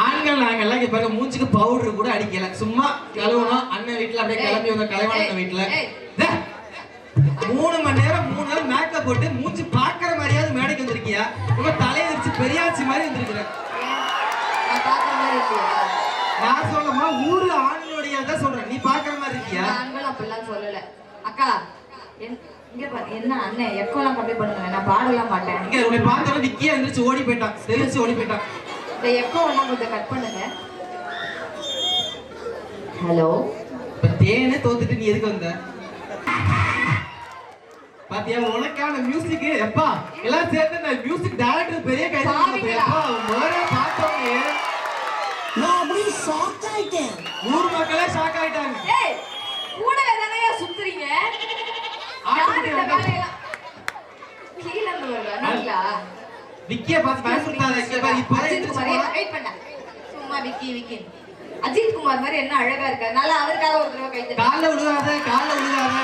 ஆண்கள் நாங்கெல்லாம் இங்க பாருங்க மூஞ்சுக்கு பவுடர் கூட அடிக்கல. சும்மா கழுவணும் அண்ணன் வீட்ல அப்படியே கிளம்பி வந்த கலைவாணன். டே, மூணு மணி நேரம் மூணு நேரம் மேக்கப் போட்டு மூஞ்சி பாக்குற மாதிரியாவது மேடைக்கு வந்திருக்கியா? உங்க தலையை வச்சு பெரியாச்சி மாதிரி வந்திருக்கிற. ஏன்? நான் சொல்லமா ஊரு ஆண்களுடைய தான் சொல்றேன். நீ பாக்குற மாதிரி இருக்கியா எந்த ஆண்களும் அப்படிலாம் சொல்லல. அக்கா என்ன அண்ணன் எக்கோலாம் கம்மி பண்ணுங்க? நான் பாடலாம் மாட்டேன். இங்க உன்னை பார்த்தோம் நிக்கியா எந்திரிச்சு ஓடி போயிட்டான். தெரிச்சு ஓடி போயிட்டான். இந்த எக்கோவெல்லாம் கொஞ்சம் கட் பண்ணுங்க. ஹலோ இப்ப தேனே தோத்துட்டு நீ எதுக்கு வந்த? பாத்தியா உனக்கான மியூசிக் எப்பா எல்லாம் சேர்ந்து இந்த மியூசிக் டைரக்டர் பெரிய கை? எப்பா நான் அப்படியே ஷாக் ஆயிட்டேன். ஊர் மக்களே ஷாக் ஆயிட்டாங்க. ஏய் சுத்துறீங்க? விக்கிய இப்போ அஜித் குமார் ஏய், வெயிட் பண்ண. சும்மா விக்கி விக்கி. அஜித் குமார் மாதிரி என்ன அழகா இருக்காரு? நல்லா அவருக்காக ஒரு தடவை கை கால்ல விழுகாத கால்ல விழுகாத.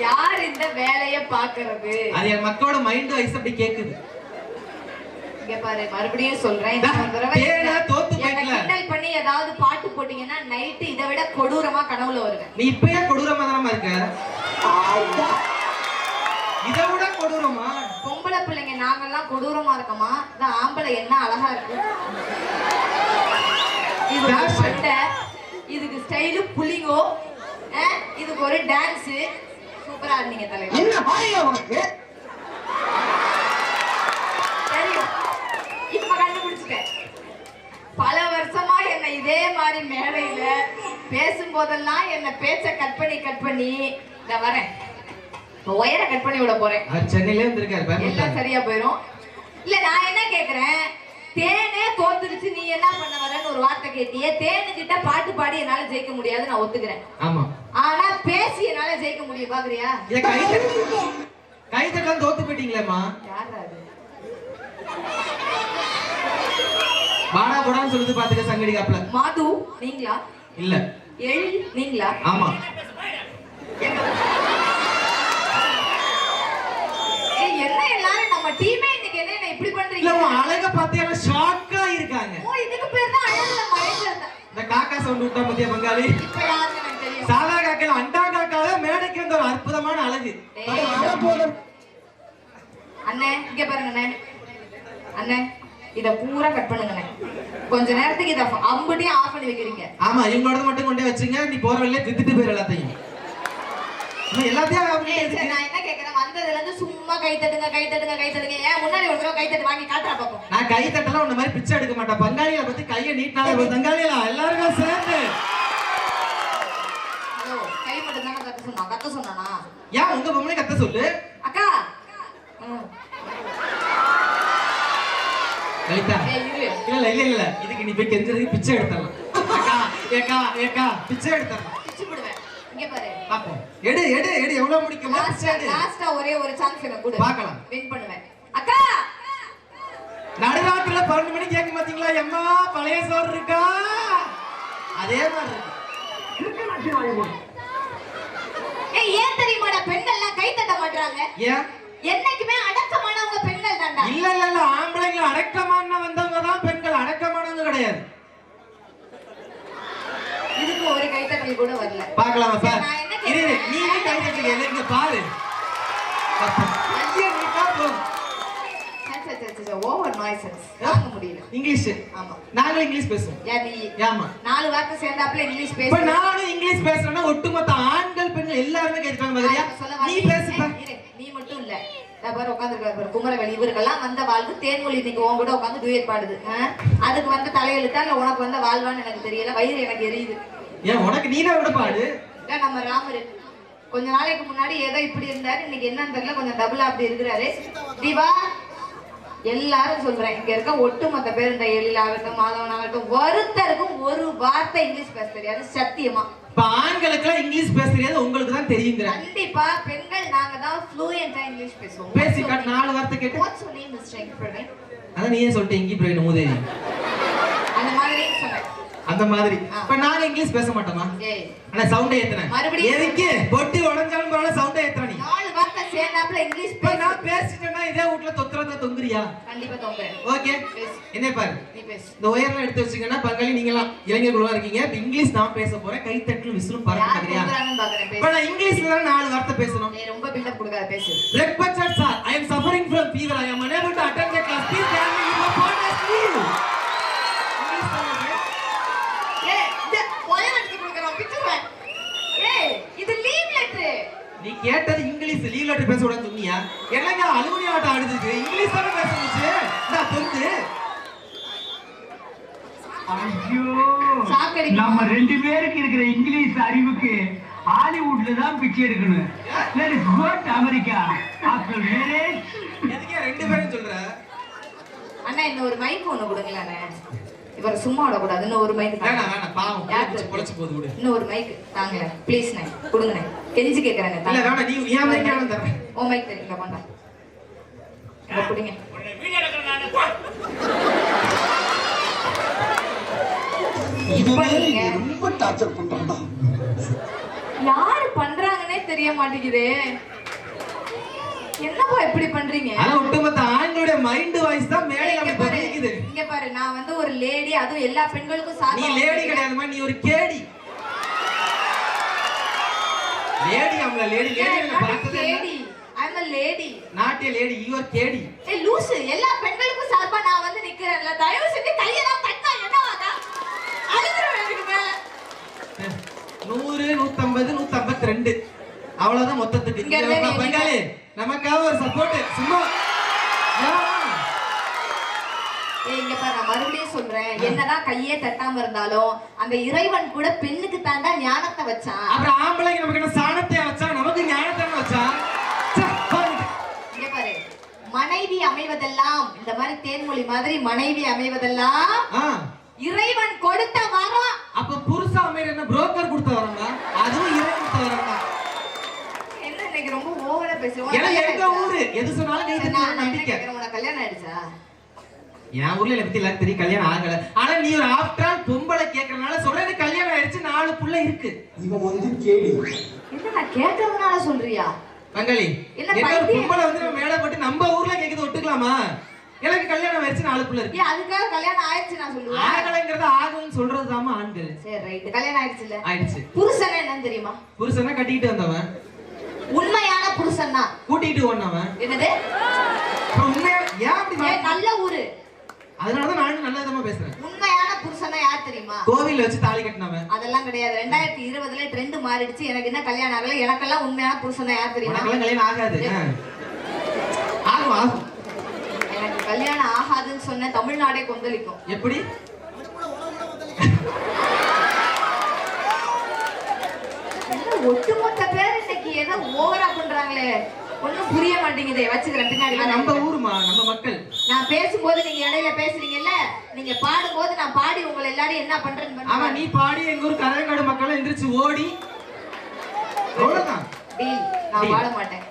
யார் இந்த வேலைய பாக்குறது அது என் மக்களோட மைண்ட் வைஸ் அப்படி கேக்குது. இங்க பாரு மறுபடியும் சொல்றேன். கிண்டல் பண்ணி ஏதாவது பாட்டு போட்டீங்கன்னா நைட்டு இதை விட கொடூரமா கனவுல வருவேன். நீ இப்பயே கொடூரமா தானமா இருக்க? இதை விட கொடூரமா? பொம்பளை பிள்ளைங்க நாங்கெல்லாம் கொடூரமா இருக்கோமா இந்த ஆம்பளை என்ன அழகா இருக்கு? இது. சண்டை இதுக்கு ஸ்டைலு புலிங்கோ இதுக்கு ஒரு டான்ஸ் சூப்பரா இருந்தீங்க தலைவர். என்ன பாருங்க உனக்கு தெரியும் இப்ப கண்டுபிடிச்சிட்டேன் பல வருஷமா என்ன இதே மாதிரி மேடையில பேசும்போதெல்லாம் என்ன பேச்ச கட் பண்ணி கட் பண்ணி இந்த வரேன். ஒயரை கட் பண்ணி விட போறேன். சென்னையிலே வந்திருக்காரு எல்லாம் சரியா போயிரும். இல்ல நான் என்ன கேக்குறேன்? தேனே தோத்துருச்சு நீ என்ன பண்ண வரேன்னு ஒரு வார்த்தை கேட்டியே. தேனு கிட்ட பாட்டு பாடி என்னால ஜெயிக்க முடியாது நான் ஒத்துக்கிறேன். ஆமா. ஆனா பேசி என்னால ஜெயிக்க முடியும் பாக்குறியா? கை தட்டாம தோத்து போயிட்டீங்களேம்மா. யாரா அது? வாடா போடான்னு சொல்லுது பாத்துக்க சங்கடி காப்புல. மாது நீங்களா? இல்ல. எழ் நீங்களா? ஆமா. என்ன எல்லாரும் நம்ம டீமே இன்னைக்கு என்ன இப்படி இல்ல பண்றீங்க உன் அழக எல்லாம் ஷாக்கா இருக்காங்க. ஓ இதுக்கு பேர் தான் அழகுல மயக்கம் இந்த காக்கா சவுண்ட் விட்டா மத்திய பங்காளி. இப்ப யாருன்னு எனக்கு தெரியும்? சாதா காக்கையில அண்டா காக்காவே மேடைக்கு வந்த ஒரு அற்புதமான அழகு. அண்ணே இங்க பாருங்க அண்ணே. அண்ணே. இத பூரா கட் பண்ணுங்கண்ணே கொஞ்ச நேரத்துக்கு இத அம்புட்டியும் ஆஃப் பண்ணி வைக்கிறீங்க. ஆமா இவங்களோட மட்டும் கொண்டே வச்சுங்க நீ போற வழியில வித்துட்டு போயிரு எல்லாத்தையும். எல்லாத்தையும்? நான் என்ன கேக்குறேன்? வந்ததுல இருந்து சும்மா கை தட்டுங்க கை தட்டுங்க கை தட்டுங்க. ஏன் முன்னாடி ஒரு தடவை கை தட்டு வாங்கி காட்டுறா பாப்போம். நான் கை தட்டலாம் உன்ன மாதிரி பிச்சை எடுக்க மாட்டேன். பங்காளிகளை பத்தி கையை நீட்டினாலே. பங்காளிகளா? எல்லாருமே சேர்ந்து. கை மட்டும் தானே கத்த சொன்னா. கத்த சொன்னானா? ஏன் உங்க பொம்மனை கத்த சொல்லு? அக்கா. லலிதா. இல்ல இல்ல இல்ல இல்ல. இதுக்கு நீ போய் கெஞ்சதுக்கு பிச்சை எடுத்துடலாம். அக்கா ஏக்கா ஏக்கா பிச்சை எடுத்துடலாம். பிச்சு விடுவேன் இங்க பாரு. பாப்போம் எடு எடு எடு. எவ்வளவு முடிக்குமோ பிச்சை லாஸ்டா எடு லாஸ்டா ஒரே ஒரு சான்ஸ் எனக்கு கொடு. பார்க்கலாம். வின் பண்ணுவேன். அக்கா! நடுராத்திரில பன்னெண்டு மணிக்கு கேட்க மாட்டீங்களா எம்மா பழைய சோறு இருக்கா? அதே மாதிரி இருக்கு. ஏய் ஏன் தெரியுமாடா? பெண்கள்லாம் கை தட்ட மாட்டாங்க ஏன்? என்னைக்குமே அடக்கமானவங்க பெண்கள் தான்டா இல்ல இல்ல இல்ல ஆம்பளைங்க அடக்கமான வந்தவங்க தான் பெண்கள் அடக்கமானவங்க கிடையாது. இதுக்கு ஒரு கைத்தட்டல் கூட வரல. பார்க்கலாமா சார்? இரு இரு, கேக்குறேன்? நீ நீ கை தட்டுங்க இல்ல இங்க பாரு ஐயா நீட்டா போதும் ஓவர் முடியல. இங்கிலீஷ். ஆமா. நாங்களும் இங்கிலீஷ் பேசுவோம். யா நீ ஏமா நாலு வார்த்தை சேர்ந்தாப்புல இங்கிலீஷ் இப்ப பேசு. நானும் இங்கிலீஷ் பேசுறேன்னா ஒட்டுமொத்த ஆண்கள் பெண்கள் எல்லாருமே கேட்டுக்காங்க மாதிரியா நீ. பேசுப்பா ஏய், இரு, நீ மட்டும் பாரு உட்காந்துருக்காரு குமரவேலி. இவருக்கெல்லாம் வந்த வாழ்வு தேன்மொழி இன்னைக்கு உன் கூட உட்காந்து டூயட் பாடுது? அதுக்கு வந்த தலையெழுத்தா இல்ல உனக்கு வந்த வாழ்வான்னு எனக்கு தெரியல. வயிறு எனக்கு எரியுது. ஏன் உனக்கு நீனா விட பாடு? நம்ம ராமர். கொஞ்ச நாளைக்கு முன்னாடி ஏதோ இப்படி இருந்தாரு. இன்னைக்கு என்னன்னு தெரியல. கொஞ்சம் டபுளா அப்படி இருக்கிறாரு. தீபா எல்லாரும் சொல்றேன். இங்க இருக்க ஒட்டுமொத்த பேர் இந்த எழில் ஆகட்டும் மாதவன் ஆகட்டும் ஒருத்தருக்கும் ஒரு வார்த்தை இங்கிலீஷ் பேச தெரியாது. சத்தியமா. இப்ப ஆண்களுக்கு இங்கிலீஷ் பேச தெரியாது. உங்களுக்கு தான் தெரியுங்கிற. கண்டிப்பா பெண்கள் இங்கிலீஷ் பேசுவோம். பேசி காட்டு நாலு வார்த்தை கேட்டு. What's your name mister Praveen அதான் நீயே சொல்லிட்டு இங்கி பிரவீன் மூதேவி. அந்த மாதிரி. இப்ப நாங்க இங்கிலீஷ் பேச மாட்டோமா? ஆனா சவுண்டை ஏத்துறேன். மறுபடியும் எதுக்கு? பொட்டி உடஞ்சாலும் பரவாயில்ல சவுண்டை ஏத்துற நீ. நாலு வார்த்தை சேர்ந்தாப்புல இங்கிலீஷ் இப்ப பேசு. நான் பேசிட்டேன்னா இதே வீட்ல தொத்துறதா தொங்குறியா? கண்டிப்பா தோங்குறேன். ஓகே. என்ன பாரு? நீ பேசு. இந்த உயர்லாம் எடுத்து வச்சுங்கன்னா பங்காளி நீங்களாம் இளைஞர்களா இருக்கீங்க. இப்ப இங்கிலீஷ் தான் பேச போறேன். கைத்தட்டலும் விசிலும் யார் பறக்குறியா தோங்குறாங்கன்னு பாக்குறேன் இப்ப நான் இங்கிலீஷ்ல தான் நாலு வார்த்தை பேசணும். நீ ரொம்ப பில்டப் கொடுக்காத பேசு. Respected sir, I am suffering from fever. I am unable to attend the class. Please grant me your bonus leave. English தான் இது. ஏய் இந்த ஒயர் எடுத்து கொடுக்கறோம் பிச்சுவேன் ஏய் இது லீவ் லெட்டர் நீ கேட்டது இங்கிலீஷ் லீவ் லெட்டர் பேச கூடாது சொன்னியா? என்னங்க அலுமினி ஆட்டம் ஆடுதுக்கு இங்கிலீஷ் தானே பேச முடிச்சு நான் தொந்து ஐயோ? நம்ம ரெண்டு பேருக்கு இருக்கிற இங்கிலீஷ் அறிவுக்கு ஹாலிவுட்ல தான் பிச்சை எடுக்கணும். Us go to America after marriage. எதுக்கே ரெண்டு பேரும் சொல்ற? அண்ணா இன்னும் ஒரு மைக் ஒண்ணு கொடுங்களேன். இவர் சும்மா விடக்கூடாது. இன்னும் ஒரு மைக் இன்னும் ஒரு மைக் தாங்களேன் ப்ளீஸ் நே. கொடுங்கண்ணே. கெஞ்சி தரேன். ஓ மைக் தெரியுங்களா கொண்டா கொடுங்க. ரொம்ப டார்ச்சர் யாரு பண்றாங்கன்னே தெரிய மாட்டேங்குது. என்னப்பா இப்படி பண்றீங்க? ஆனா ஒட்டுமொத்த ஆண்களுடைய மைண்ட் வாய்ஸ் தான் மேலே இங்க பாரு. பதிக்குது இங்க பாரு. நான் ஒரு லேடி அதுவும் எல்லா பெண்களுக்கும் நீ சார்பா லேடி கிடையாதுமா நீ ஒரு கேடி. லேடி அவங்கள லேடி லேடி பார்த்தது lady I am a lady lady you are கேடி. ஏய் லூசு. எல்லா பெண்களுக்கும் சார்பா நான் வந்து நிக்கிறேன்ல. தயவு செஞ்சு கையெல்லாம் தட்டா என்ன ஆகா அழுதுறேன் எனக்கு மேல. நூறு நூத்தம்பது நூத்தம்பத்தி ரெண்டு அவ்வளவுதான் மொத்தத்துக்கு. இங்க நீ பங்காளி. நமக்காக ஒரு சப்போர்ட் சும்மா. இங்க பாரு நான் மறுபடியும் சொல்றேன். என்னதான் கையே தட்டாம இருந்தாலும் அந்த இறைவன் கூட பெண்ணுக்கு தாண்டா ஞானத்தை வச்சான். அப்புறம் ஆம்பளைக்கு நமக்கு என்ன சாணத்தை வச்சா நமக்கு ஞானத்தை வச்சா? ச்சே, பாருங்க. இங்க பாரு மனைவி அமைவதெல்லாம் இந்த மாதிரி தேன்மொழி மாதிரி மனைவி அமைவதெல்லாம் இறைவன் கொடுத்த வரம். அப்ப புருஷ அமையர் என்ன? புரோக்கர் கொடுத்த வரமா அதுவும் இறை கொடுத்த வரமா என்ன இன்னைக்கு ரொம்ப ஓவரா ஏன்னா எங்க ஊரு. எது சொன்னாலும் என்ன நம்பிக்கை. உனக்கு கல்யாணம் ஆயிடுச்சா? என் ஊர்ல என்னை பத்தி எல்லாரும் தெரியும் கல்யாணம் ஆகல. ஆனா நீ ஒரு ஆஃப்டர் ஆல் பொம்பளை கேக்குறதுனால சொல்ற எனக்கு கல்யாணம் ஆயிடுச்சு நாலு புள்ள இருக்கு. இவன் வந்து கேடி என்ன நான் கேட்கறதுனால சொல்றியா பங்காளி என்ன ஒரு? பொம்பளை வந்து நம்ம மேடை போட்டு நம்ம ஊர்ல கேக்குது ஒட்டுக்கலாமா எனக்கு கல்யாணம் ஆயிடுச்சு நாலு புள்ள இருக்கு. அதுக்காக கல்யாணம் ஆயிடுச்சு நான் சொல்லுவேன். ஆகலைங்கிறது ஆகும்னு சொல்றதுதாம்மா ஆண்கள். சரி ரைட் கல்யாணம் ஆயிடுச்சு இல்ல? ஆயிடுச்சு. புருஷன் என்னன்னு தெரியுமா? புருஷனா கட்டிக்கிட்டு வந்தவன். உண்மையான புருஷன் தான் கூட்டிகிட்டு ஓடினவன். என்னது? உண்மையா ஏன் அப்படி நல்ல ஊரு. அதனாலதான் நானும் நல்ல விதமா பேசுறேன். உண்மையான புருஷன்னா யார் தெரியுமா? கோவில்ல வச்சு தாலி கட்டினவன். அதெல்லாம் கிடையாது. ரெண்டாயிரத்தி இருபதுல ட்ரெண்ட் மாறிடுச்சு. எனக்கு என்ன கல்யாணம் ஆகல? எனக்கெல்லாம் உண்மையான புருஷன் யார் தெரியுமா? கல்யாணம் ஆகாது. ஆகும் ஆகும். எனக்கு கல்யாணம் ஆகாதுன்னு சொன்ன தமிழ்நாடே கொந்தளிக்கும். எப்படி? ஒட்டுமொத்த பேர் இன்னைக்கு ஏதோ ஓவரா பண்றாங்களே. ஒண்ணும் புரிய மாட்டேங்குதே. வச்சுக்கிறேன் பின்னாடி. நம்ம ஊருமா? நம்ம மக்கள். நான் பேசும்போது நீங்க இடையில பேசுறீங்கல்ல நீங்க பாடும்போது நான் பாடி உங்களை எல்லாரும் என்ன பண்றேன்னு ஆமா நீ பாடி எங்க ஊர் கரையங்காடு மக்கள் எந்திரிச்சு ஓடி. அவ்வளவுதான். நான். பாட மாட்டேன்.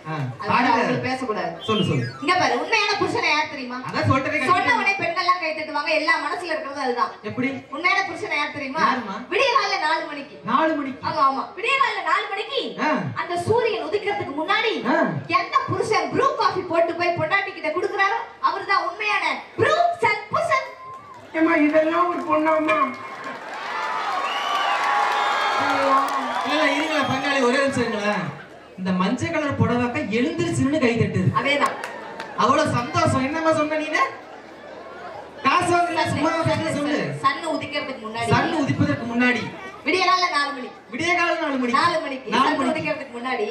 பேசக்கூடாது. சொல்லு சொல்லு. இங்க பாரு உண்மையான புருஷனை யார் தெரியுமா? அதான் சொல்லிட்டே சொன்ன உடனே பெண்கள்லாம் கை தட்டுவாங்க எல்லா மனசுல இருக்கிறது அதுதான். எப்படி? உண்மையான புருஷனை யார் தெரியுமா? விடிய காலைல நாலு மணிக்கு. நாலு மணிக்கு. ஆமா ஆமா. விடிய காலைல நாலு மணிக்கு ஆ. அந்த சூரியன் உதிக்கிறதுக்கு முன்னாடி. எந்த புருஷன் ப்ரூ காஃபி போட்டு போய் பொண்டாட்டி கிட்ட குடுக்குறாரோ அவர்தான் உண்மையான ப்ரூ சன் புருஷன். ஏம்மா இதெல்லாம் ஒரு பொண்ணாமா இல்ல இல்ல இருங்களா பங்காளி ஒரே நிமிஷம் இருங்களேன். இந்த மஞ்சள் கலர் புடவாக்க எழுந்திருச்சுன்னு கை தட்டுது. அதேதான். அவ்வளவு சந்தோஷம். என்னம்மா சொன்ன நீனு? காசு வாங்கல சும்மா சொல்லு. சன் உதிக்கிறதுக்கு முன்னாடி. சன் உதிப்பதற்கு முன்னாடி. விடிய காலைல நாலு மணி. விடிய காலம் நாலு மணி. நாலு மணிக்கு. நாலு மணிக்கு. உதிக்கிறதுக்கு முன்னாடி.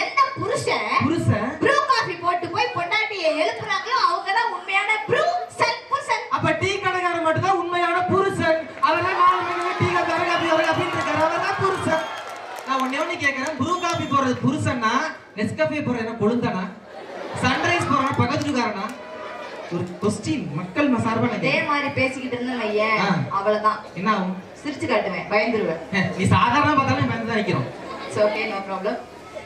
எந்த புருஷன் புருஷன்? ப்ரூ காஃபி போட்டு போய் பொண்டாட்டியை எழுப்புறாங்களோ அவங்கதான் உண்மையான ப்ரூ சன் புருஷன். அப்ப டீ கடைக்காரன் மட்டும் தான் உண்மையான புருஷன். அவர்தான் நாலு மணிக்கு டீ காப்பி காப்பி அவர் அப்படின்னு இருக்காரு அவர்தான் புருஷன் நான் ஒண்ணே கேக்குறேன். ப்ரூ காபி போடுறது புருஷன்னா நெஸ்காஃபி போடுறது என்ன கொழுந்தனா? சன்ரைஸ் போடுறா பக்கத்துக்காரனா ஒரு கொஸ்டின் மக்கள் ம- சார்பா நான் இதே. மாதிரி பேசிக்கிட்டு இருந்தேன் வையேன் ஆ. அவ்வளவுதான். என்ன ஆகும்? சிரிச்சு காட்டுவேன் பயந்துருவேன். நீ சாதாரண பார்த்தாலும் பயந்து தான் நிக்கிறோம். இட்ஸ் ஓகே நோ ப்ராப்ளம்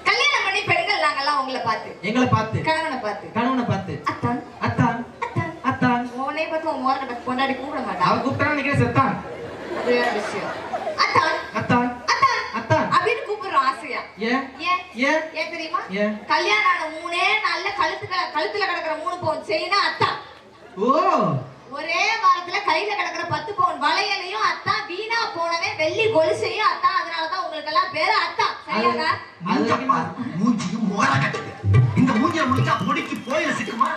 கல்யாணம் பண்ணி பெண்கள் நாங்கெல்லாம் உங்களை பார்த்து. எங்களை பார்த்து. கணவனை பார்த்து. கணவனை பார்த்து. அத்தான். அத்தான். அத்தான். அத்தான். உன்னை பார்த்து உன் பார்த்து கொண்டாடி கூப்பிட மாட்டான் அவ கூப்பிட்டா நினைக்கிறேன் செத்தான். அது வேற விஷயம் அத்தான் அத்தான் அத்தான் அத்தான் அப்படின்னு கூப்பிடுறோம் ஆசையா? ஏன் ஏன் ஏன் ஏன் தெரியுமா? ஏன்? கல்யாணம் ஆன மூணே கழுத்துக்க கழுத்துல கிடக்குற மூணு பவுன் செயினா அத்தான். ஓ. ஒரே வாரத்துல கையில கிடக்குற பத்து பவுன் வளையலையும் அத்தான் வீணா போனவே வெள்ளி கொலுசையும் அத்தான். அதனாலதான் உங்களுக்கு எல்லாம் பேரு அத்தான். சரியாங்க அது மூஞ்ச வரைக்கும் பாரு, மூஞ்சியும் மோர கட்டுது. இந்த மூஞ்சிய முடிச்சா பொடிக்கு போயில சிக்குமா?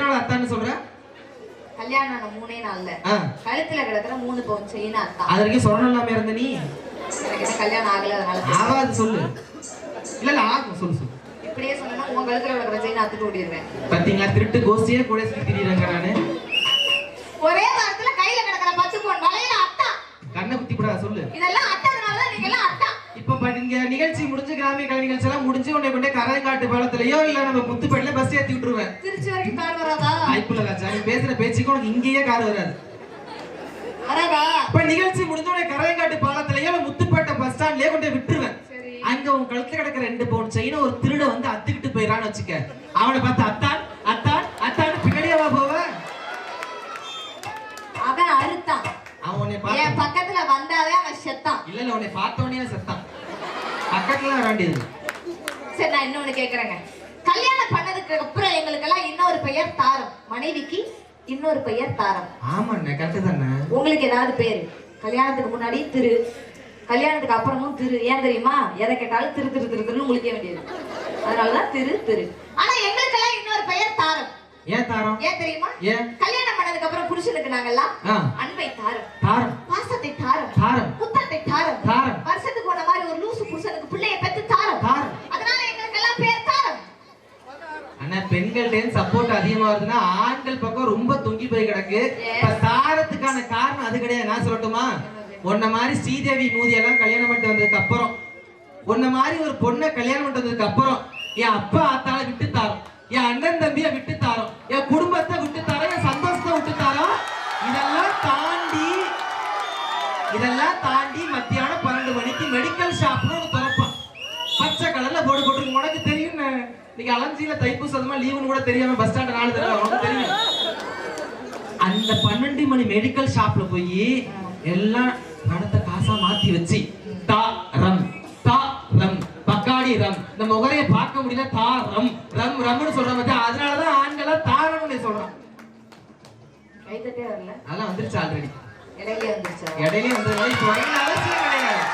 எதனால அத்தான்னு சொல்ற? கல்யாணம் மூணே நாள்ல. கழுத்துல கிடக்குற மூணு பவுன் செயினா அத்தான். அது வரைக்கும் சொரணம் இல்லாம இருந்த நீ? கல்யாணம் ஆகல அதனால. ஆவாது சொல்லு. இல்ல இல்ல ஆகும் சொல்லு சொல்லு. இப்படியே சொன்னா உன் கழுத்துல கிடக்குற செயினை அத்துட்டு ஓடிடுவேன் பாத்தீங்களா திருட்டு கோஷ்டியே கூட திரியுறாங்க நானு. ஒரே வாரத்துல கையில கிடக்குற பத்து பவுன் வளையல அத்தான். கண்ணை குத்தி கூட சொல்லு. இதெல்லாம் அத்தான் இப்ப இங்க நிகழ்ச்சி முடிஞ்சு கிராமிய கலை நிகழ்ச்சி எல்லாம் முடிஞ்சு உன்னை கொண்டே கரைக்காட்டு பாலத்திலயோ இல்ல நம்ம முத்துப்பேட்டில பஸ் ஏத்தி விட்டுருவேன். திருச்சி வரைக்கும் கார் வராதா? வாய்ப்புல காச்சா நீ பேசுற பேச்சுக்கு உனக்கு இங்கேயே கார் வராது. இப்ப நிகழ்ச்சி முடிஞ்ச உடனே கரையங்காட்டு பாலத்திலயோ இல்ல முத்துப்பேட்டை பஸ் ஸ்டாண்ட்லயே கொண்டு விட்டுருவேன். அங்க உன் கழுத்துல கிடக்கிற ரெண்டு பவுன் செயினை ஒரு திருட வந்து அத்துக்கிட்டு போயிடறான்னு வச்சுக்க. அவனை பார்த்து அத்தான் அத்தான் அத்தான் பின்னாடியாவா போவ. அவன் அறுத்தான். அவன் உன்னை பக்கத்துல வந்தாவே அவன் செத்தான். இல்ல இல்ல உன்னை பார்த்த உடனே செத்தான். பக்கத்துல வேண்டியது சரி நான் இன்னொன்னு கேக்குறேங்க. கல்யாணம் பண்ணதுக்கு அப்புறம் எங்களுக்கெல்லாம் இன்னொரு பெயர் தாரம். மனைவிக்கு இன்னொரு பெயர் தாரம். ஆமாண்ணே கரெக்டு தானே? உங்களுக்கு ஏதாவது பேரு? கல்யாணத்துக்கு முன்னாடி திரு கல்யாணத்துக்கு அப்புறமும் திரு. ஏன் தெரியுமா? எதை கேட்டாலும் திரு திரு திரு திருன்னு முழிக்க வேண்டியது. அதனாலதான் திரு திரு. ஆனா எங்களுக்கெல்லாம் இன்னொரு பெயர் தாரம். ஏன் தாரம்? ஏன் தெரியுமா? ஏன்? கல்யாணம் பண்ணதுக்கு அப்புறம் புருஷனுக்கு நாங்கெல்லாம் அன்பை தாரம். தாரம். பாசத்தை தாரம். தாரம் தாரம். வருஷத்துக்கு போன மாதிரி ஒரு லூசு புருஷனுக்கு பிள்ளைய பெத்து தாரம் தாரம் அதனால எங்களுக்கு எல்லாம் பேர் தாரம் ஆனா பெண்கள்ட்ட சப்போர்ட் அதிகமா வருதுன்னா ஆண்கள் பக்கம் ரொம்ப தொங்கி போய் கிடக்கு. இப்ப தாரத்துக்கான காரணம் அது கிடையாது. நான் சொல்லட்டுமா? உன்ன மாதிரி ஸ்ரீதேவி மூதி எல்லாம் கல்யாணம் பண்ணிட்டு வந்ததுக்கு அப்புறம் உன்ன மாதிரி ஒரு பொண்ணை கல்யாணம் பண்ணிட்டு வந்ததுக்கு அப்புறம் என் அப்பா ஆத்தால விட்டு தாரோம் என் அண்ணன் தம்பிய விட்டு தாரோம் என் குடும்பத்தை விட்டு தாரோம் என் சந்தோஷத்தை விட்டு தாரோம் இதெல்லாம் தாண்டி இதெல்லாம் தாண்டி மத்தியானம் இன்னைக்கு அலஞ்சியில தைப்பூசமா லீவுன்னு கூட தெரியாம பஸ் ஸ்டாண்ட் நாலு தடவை தெரியும். அந்த பன்னெண்டு மணி மெடிக்கல் ஷாப்ல போய் எல்லாம் பணத்தை காசா மாத்தி வச்சு தா ரம் தா ரம் பக்காடி ரம். இந்த முகரைய பார்க்க முடியல தா ரம் ரம் ரம்னு சொல்ற மாதிரி அதனாலதான் ஆண்களா தாரம்னு வரல. அதெல்லாம் வந்துருச்சு ஆல்ரெடி இடையிலே வந்துருச்சா? இடையிலே வந்ததுனால இப்போ அவசியம் கிடையாது.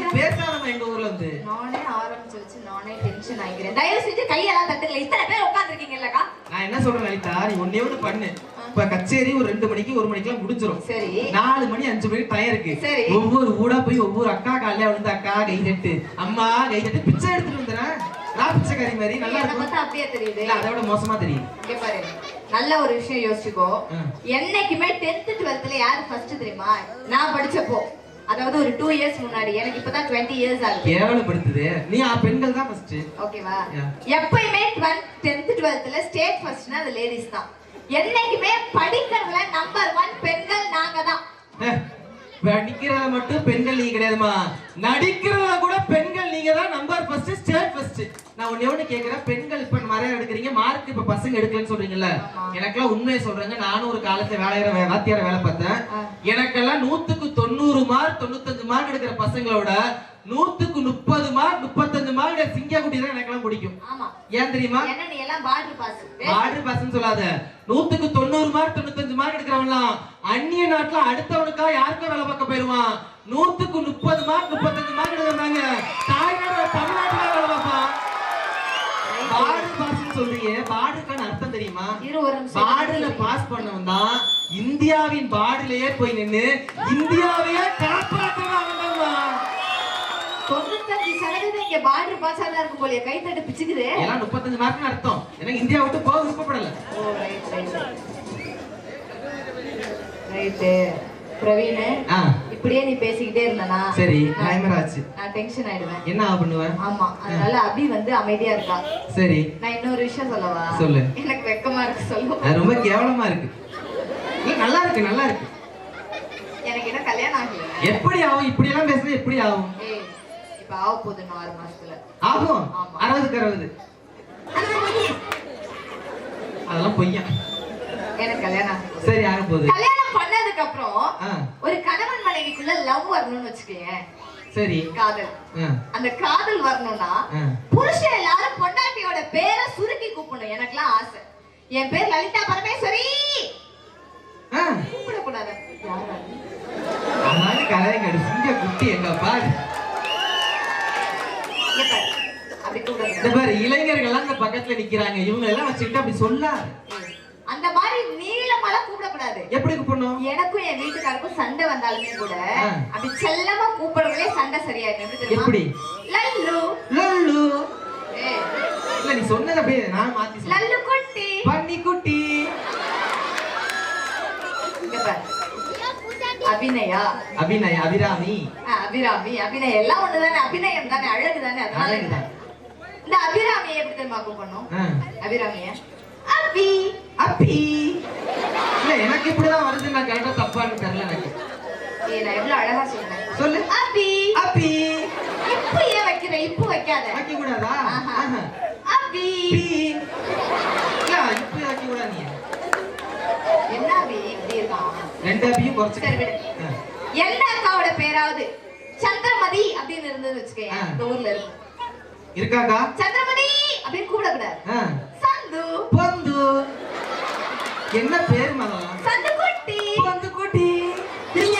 பேசாதம்மா எங்க ஊர்ல வந்து நானே ஆரம்பிச்சு வச்சு நானே டென்ஷன் ஆகிக்கிறேன் தயவு செஞ்சு கையெல்லாம் தட்டுங்கள இத்தனை பேர் நான் என்ன சொல்றேன் லலிதா? நீ ஒன்னே ஒண்ணு பண்ணு. இப்ப கச்சேரி ஒரு ரெண்டு மணிக்கு ஒரு மணிக்கெல்லாம் முடிஞ்சிரும். சரி. நாலு மணி அஞ்சு மணிக்கு டயம் இருக்கு. சரி. ஒவ்வொரு ஊடா போய் ஒவ்வொரு அக்கா காலையில விழுந்து அக்கா கை தட்டு. அம்மா கை தட்டு. பிச்சை எடுத்துட்டு வந்துறேன் நான் பிச்சைக்காரி மாதிரி நல்லா இருக்கும். பார்த்தா அப்படியே தெரியுது. அதை விட மோசமா தெரியும். இங்க பாரு. நல்ல ஒரு விஷயம் யோசிச்சுக்கோ. என்னைக்குமே டென்த் டுவெல்த்ல யாரு ஃபர்ஸ்ட் தெரியுமா? நான் படிச்சப்போ. அதாவது ஒரு டூ இயர்ஸ் முன்னாடி. எனக்கு இப்பதான் டுவெண்ட்டி இயர்ஸ் ஆகுது. கேவலப்படுத்துது. நீ ஆ பெண்கள் தான் ஃபர்ஸ்ட் ஓகேவா. எப்பயுமே டென்த் டுவெல்த்ல ஸ்டேட் ஃபர்ஸ்ட்னா அது லேடிஸ் தான். என்னைக்குமே படிக்கிறதுல நம்பர் ஒன் பெண்கள் நாங்க தான் நடிக்கிறத மட்டும் பெண்கள் நீங்க கிடையாதுமா? நடிக்கிறத கூட பெண்கள் நீங்க தான் நம்பர் ஃபர்ஸ்ட் ஸ்டேட் ஃபர்ஸ்ட் நான் ஒண்ணே ஒண்ணு கேக்குறேன் பெண்கள் இப்ப நிறைய எடுக்கிறீங்க மார்க் இப்ப பசங்க எடுக்கலன்னு சொல்றீங்கல்ல. எனக்கெல்லாம் உண்மையை சொல்றேங்க. நானும் ஒரு காலத்துல வேலையிற வாத்தியார வேலை பார்த்தேன். எனக்கெல்லாம் நூத்துக்கு தொண்ணூறு மார்க் தொண்ணூத்தஞ்சு மார்க் எடுக்கிற பசங்களோட நூத்துக்கு முப்பது மார்க் முப்பத்தஞ்சு மார்க் சிங்கக்குட்டி தான் எனக்கெல்லாம் பிடிக்கும். ஏன் தெரியுமா? பார்டர் பாஸ் சொல்லாத. நூத்துக்கு தொண்ணூறு மார்க் தொண்ணூத்தஞ்சு மார்க் எடுக்கிறவன்லாம் அந்நிய நாட்டுல அடுத்தவனுக்கா யாருக்கும் வேலை பார்க்க போயிருவான் நூத்துக்கு முப்பது மார்க் முப்பத்தஞ்சு மார்க் எடுக்கிறாங்க தாய்நாடு தமிழ்நாட்டுல வேலை பார்ப்பான். பார்டர் பாஸ்ன்னு சொல்றீங்க. பார்டருக்கான அர்த்தம் தெரியுமா? பார்டர்ல பாஸ் பண்ணவன் தான் இந்தியாவின் பார்டர்லயே போய் நின்னு இந்தியாவையே காப்பாற்றுவாங்க இங்க பார்டர் பாஸா தான் இருக்கும் போலியே கை தட்டு பிச்சுக்குது. எல்லாம் முப்பத்தஞ்சு மார்க்னு அர்த்தம். ஏன்னா இந்தியா விட்டு போக விருப்பப்படல. ஓ ரைட் பிரவீன் இப்படியே நீ பேசிக்கிட்டே இருந்தனா சரி டைமர் ஆச்சு நான் டென்ஷன் ஆயிடுவேன். என்ன பண்ணுவேன் ஆமா அதனால அபி வந்து அமைதியா இருக்கா? சரி. நான் இன்னொரு விஷயம் சொல்லவா? சொல்லு. எனக்கு வெக்கமா இருக்கு சொல்லு. ரொம்ப கேவலமா இருக்கு. நல்லா இருக்கு நல்லா இருக்கு. எனக்கு என்ன கல்யாணம் ஆகல எப்படி ஆகும்? இப்படி எல்லாம் பேசுறது எப்படி ஆகும்? இப்ப இப்ப ஆக போகுது இன்னும் ஆறு மாசத்துல. ஆகும் ஆமா. அறுபதுக்கு அறுபது. அதெல்லாம் பொய்யா. எனக்கு கல்யாணம் ஆக போகுது. சரி ஆக போகுது. கல்யாணம் பண்ணதுக்கு அப்புறம் ஒரு கணவன் மனைவிக்குள்ள லவ் வரணும்னு வச்சுக்கேன் சரி. காதல். அந்த காதல் வரணும்னா. புருஷன் எல்லாரும் பொண்டாட்டியோட பேரை சுருக்கி கூப்பிடணும். எனக்குலாம் ஆசை. என் பேர் லலிதா பரமேஸ்வரி. கூப்பிடக்கூடாது. கலைஞர் சிங்க குட்டி எங்க பாரு இந்த பாரு. இளைஞர்கள்லாம் இந்த பக்கத்துல நிக்கிறாங்க. இவங்க எல்லாம் வச்சுக்கிட்டு அப்படி சொல்லாது. அந்த மாதிரி நீளமெல்லாம் கூப்பிடக்கூடாது. எப்படி கூப்பிடணும்? எனக்கும் என் வீட்டுக்காருக்கும் சண்டை வந்தாலுமே கூட. அப்படி செல்லமா கூப்பிடுறதே சண்டை சரியாயிடும். எப்படி தெரியுமா? எப்படி? லல்லு. லல்லு. ஏய், இல்ல நீ சொன்னது அப்படியே நான் மாத்தி சொல்றேன். லல்லு குட்டி பன்னி குட்டி இங்க பாரு. அபிநயா. அபிநய் அபிராமி. அபிராமி. அபிநயம் எல்லாம் ஒண்ணுதானே? அபிநயம் தானே? அழகு தானே அதனால. இந்த அபிராமியை எப்படி தெரியுமா கூப்பிடணும். அபிராமிய. அபி. அப்பி இல்ல எனக்கு இப்படிதான் வருது நான் கரெக்டா தப்பான்னு தெரியல எனக்கு. நான் எவ்வளவு அழகா சொல்றேன். சொல்லு. அபி. அப்பி இப்ப ஏன் வைக்கிற இப்ப வைக்காத. வைக்க கூடாதா. அபி. பி. இல்ல இப்படி வைக்க கூடாது நீ. என்ன அபி? இப்படி இருக்கான். ரெண்டு குறைச்சு எந்த அக்காவோட பேராவது சந்திரமதி அப்படின்னு இருந்தது வச்சுக்கேன். இந்த ஊர்ல இருக்கும் இருக்காக்கா சந்திரமதி அப்படின்னு கூப்பிடக்கூடாது. சந்து. பொந்து. என்ன பேர் மதம் சந்து குட்டி பொந்து குட்டி இல்ல.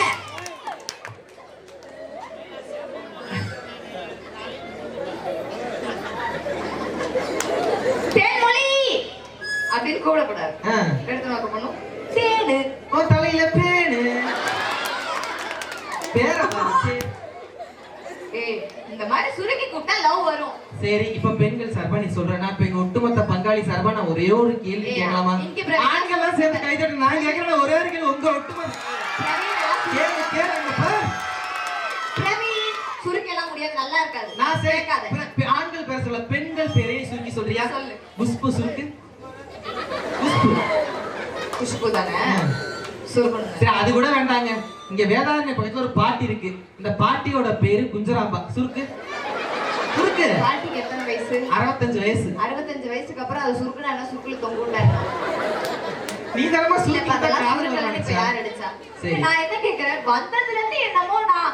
தேன்மொழி அப்படின்னு கூப்பிடக்கூடாது. எடுத்து நோக்க பண்ணும் தேனு. உன் தலையில பேனு. ஏய் இந்த மாதிரி சுருக்கி கூப்பிட்டா லவ் வரும். சரி இப்ப பெண்கள் சார்பா நீ சொல்றேன்னா இப்ப எங்க ஒட்டுமொத்த பங்காளி சார்பா நான் ஒரே ஒரு கேள்வி கேட்கலாமா? பாரு. ஆண்கள்லாம் சேர்ந்து கை தட்டு நான் கேட்கறேன் ஒரே ஒரு கேள்வி உங்க ஒட்டுமொத்த கேளுங்க கேளுங்க பாரு. பிரவீன் எல்லாம் முடியாது நல்லா இருக்காது. நான் சேர்க்காத ஆண்கள் பேர் சொல்ல பெண்கள் பேரே சுருக்கி சொல்றியா? சொல்லு. புஷ்பு சுருக்கு. புஷ்பு தானே? சரி அது கூட வேண்டாங்க. இங்க வேதாரண்ய பக்கத்துல ஒரு பாட்டி இருக்கு. இந்த பாட்டியோட பேரு குஞ்சராம்பா. சுருக்கு? சுருக்கு? பாட்டிக்கு எத்தனை வயசு? அறுபத்தஞ்சு வயசு. அறுபத்தஞ்சு வயசுக்கு அப்புறம் அது சுருக்குனா சுருக்குல தொங்குண்டா நீ சுருக்கு அதெல்லாம் காதல் அடிச்சா. நான் என்ன கேக்குறேன்? வந்ததுல இருந்து என்னமோ நான்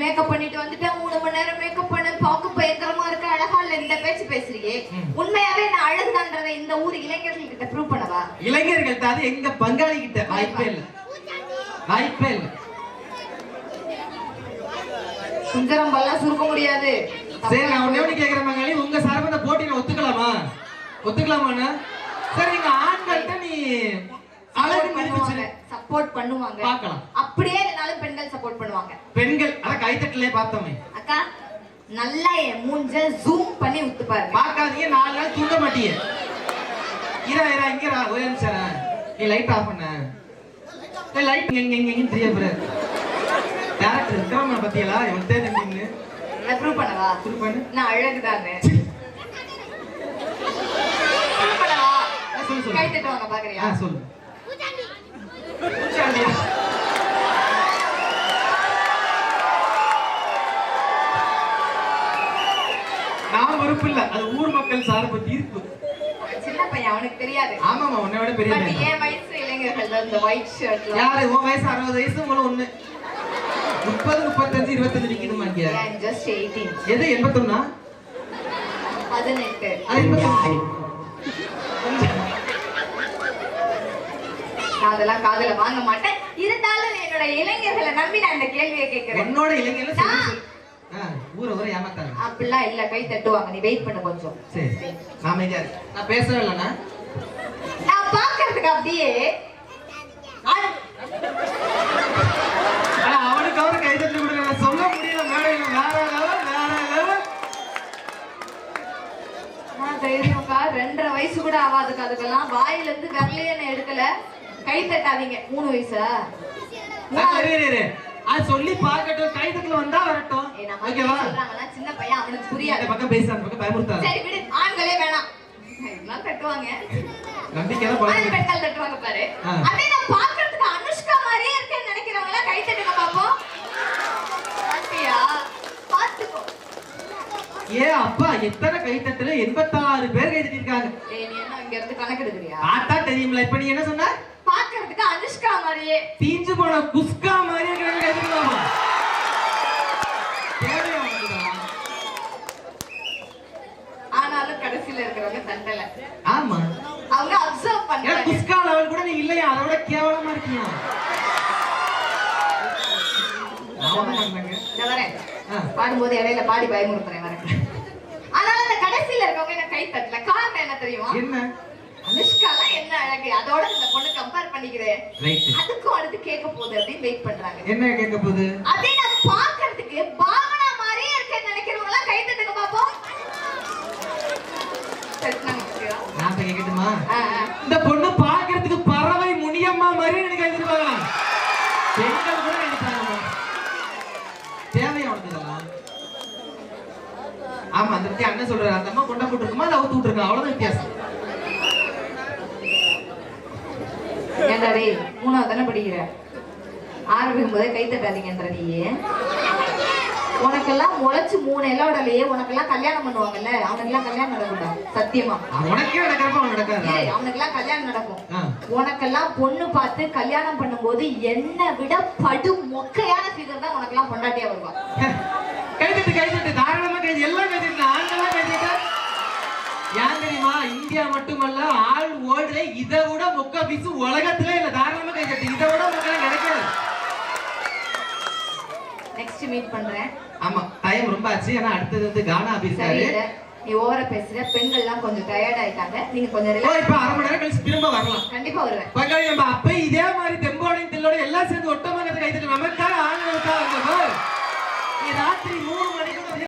மேக்கப் பண்ணிட்டு வந்துட்டேன். மூணு மணி நேரம் மேக்கப் பண்ண பாக்க பயங்கரமா இருக்க. அழகா இல்ல இந்த பேச்சு பேசுறியே. உண்மையாவே நான் அழகுதான்றதை இந்த ஊர் இளைஞர்கள் கிட்ட ப்ரூவ் பண்ணவா? இளைஞர்கள்ட்ட அது எங்க பங்காளி கிட்ட வாய்ப்பே இல்ல. வாய்ப்பே இல்ல. சுந்தரம்பெல்லாம் சுருக்க முடியாது. சரி நான் ஒண்ணே ஒண்ணு கேக்குறேன் பங்காளி? உங்க சார்பு இந்த போட்டியை ஒத்துக்கலாமா ஒத்துக்கலாமாண்ணா சரி நீங்க ஆண்கள்ட்ட நீ அழகு நிரூபிச்சு சப்போர்ட் பண்ணுவாங்க. பார்க்கலாம். அப்படியே இல்லைனாலும் பெண்கள் சப்போர்ட் பண்ணுவாங்க. பெண்கள் அதான் கைத்தட்டிலே பார்த்தோமே. அக்கா நல்லா என் மூஞ்ச ஜூம் பண்ணி பாருங்க. பார்க்காதீங்க நாலு நாள் தூங்க மாட்டீங்க இரா இரா இங்க இரா ஒரே நிமிஷம் இரு. நீ லைட் ஆஃப் பண்ண. லைட் எங்க எங்க எங்க தெரிய போற டேரக்டர் விக்ரம பத்தியலா இவன் நான் ப்ரூவ் பண்ணு. நான் பண்ணவா ஆ, சொல்லு சொல்லு கை தட்டுவாங்க பாக்குறியா? ஆ சொல்லு பூச்சாண்டியா? நான் பொறுப்பு இல்ல. அது ஊர் மக்கள் சார்பு தீர்ப்பு. சின்ன பையன் அவனுக்கு தெரியாது. ஆமாமா உன்னை விட பெரிய பட். என் வயசு இளைஞர்கள் இந்த ஒயிட் ஷர்ட்ல யாரு? உன் வயசு அறுபது வயசு உங்களும் ஒண்ணு. முப்பது முப்பத்தஞ்சு இருபத்தஞ்சு நிக்கணுமா இங்க? ஜஸ்ட் எயிட்டீன் எது? எண்பத்தொன்னா? பதினெட்டு. அது எண்பத்தொன்னு நான் அதெல்லாம் காதுல வாங்க மாட்டேன். இருந்தாலும் என்னோட இளைஞர்களை நம்பி நான் இந்த கேள்வியை கேட்கிறேன். என்னோட. ஆ, ஊரை ஊரை ஏமாத்தாங்க அப்படிலாம் இல்ல கை தட்டுவாங்க. நீ வெயிட் பண்ணு கொஞ்சம். சரி நான் அமைதியா இரு. நான் பேசவே இல்லைண்ணா நான். பாக்குறதுக்கு அப்படியே அவனுக்கு அவரு கை தட்டி கொடுக்க நான் சொல்ல முடியல மேடையில வேற லெவல் வேற லெவல். நான் தைரியம்க்கா. ரெண்டரை வயசு கூட ஆகாதுக்கு அதுக்கெல்லாம். வாயில இருந்து விரலையே எடுக்கல. கை தட்டாதீங்க. மூணு வயசா. அது சொல்லி பார்க்கட்டும். கை தட்டல வந்தா வரட்டும். ஓகேவா? சின்ன பையன் அவனுக்கு புரியாது. பக்கம் பேச அந்த பக்கம் பயமுறுத்தாது. சரி விடு. ஆண்களே வேணாம். இதெல்லாம் தட்டுவாங்க. நம்பிக்கை தான் ஆண் பழக்கம். பெண்கள் தட்டுவாங்க பாரு. ஆ. அப்படியே நான் பாக்குறதுக்கு அனுஷ்கா மாதிரியே இருக்கேன்னு நினைக்கிறவங்க எல்லாம் கை தட்டுங்க பாப்போம். பாத்தியா? பாத்துக்கோ அப்பா எத்தனை கைத்தட்டல எண்பத்தாறு பேர் கை தட்டிருக்காங்க நீ என்ன இங்க இருந்து கணக்கு எடுக்கிறியா பார்த்தா தெரியும்ல. இப்ப நீ என்ன சொன்ன? மாதிரியே தீஞ்சு போன குஸ்கா மாதிரியே கிடக்கு கை தட்டலாமா தேவையா உனக்கு இதெல்லாம்? ஆனாலும் கடைசியில இருக்கிறவங்க தண்டல ஆமா அவங்க அப்சர்வ் ஏன்னா பண்றாங்க குஸ்கா லெவல் கூட நீ இல்லையா அதை விட கேவலமா ஆ. பாடும்போது இடையில பாடி பயமுறுத்துறேன் வரேன் ஆனாலும் அந்த கடைசியில இருக்கவங்க என்ன கை தட்டல காரணம் என்ன தெரியுமா என்ன அனுஷ்காலாம் என்ன அழகு? அதோட இந்த பொண்ணு கம்பேர் பண்ணிக்கிறேன். அதுக்கும் அடுத்து கேட்க போகுது அப்படின்னு வெயிட் பண்றாங்க. என்ன கேட்க போகுது? அதே நான் பாக்குறதுக்கு பாவனா மாதிரியே இருக்கேன்னு நினைக்கிறவங்க எல்லாம் கை தட்டுங்க பாப்போம்? நான் கேட்கட்டுமா. இந்த பொண்ணு பாக்குறதுக்கு பறவை முனியம்மா மாதிரி எனக்கு எதிர்பார்க்கலாம். பெண்கள் கூட நினைப்பாங்க. தேவையா உனக்கு இதெல்லாம்? ஆமா அந்த அண்ணன் சொல்றாரு. அந்த அம்மா கொண்டா போட்டுருக்குமா? அதை அவுத்து விட்டுருக்கா? அவ்வளவுதான் வித்தியாசம். ஏன்டா டேய் மூணாவது தானே படிக்கிற? ஆரம்பிக்கும் போதே கை தட்டாதீங்கன்ற உனக்கெல்லாம் முளைச்சு மூணு இலவடலையே உனக்கெல்லாம் கல்யாணம் பண்ணுவாங்கல்ல அவனுக்கெல்லாம் கல்யாணம் நடக்கும்டா சத்தியமா. உனக்கே அவனுக்கெல்லாம் கல்யாணம் நடக்கும். உனக்கெல்லாம் பொண்ணு பார்த்து கல்யாணம் பண்ணும்போது என்னை விட படு மொக்கையான ஃபிகர் தான் உனக்கெல்லாம் பொண்டாட்டியா வருவா. கைதட்டு கைதட்டு தாராளமா கைது எல்லாம் கைதட்டு இந்தியா மட்டுமல்ல ஆல் வேர்ல்டுல இதை விட மொக்க பீஸ் உலகத்துல இல்ல. தாராளமா கைதட்டு இதை விட மொக்க கிடைக்காது. நெக்ஸ்ட் மீட் பண்றேன். ஆமா டைம் ரொம்ப ஆச்சு. ஏன்னா அடுத்தது வந்து கானா பேசுறாரு நீ ஓவரா பேசுற. பெண்கள்லாம் கொஞ்சம் டயர்ட் ஆயிட்டாங்க. நீங்க கொஞ்சம் இப்ப அரை மணி நேரம் கழிச்சு திரும்ப வரலாம். கண்டிப்பா வருவேன். பங்காளி நம்ம அப்ப இதே மாதிரி தெம்போடையும் தில்லோட எல்லாம் சேர்ந்து ஒட்டமாக கைதட்டு நமக்காக வந்தவர் நீ ராத்திரி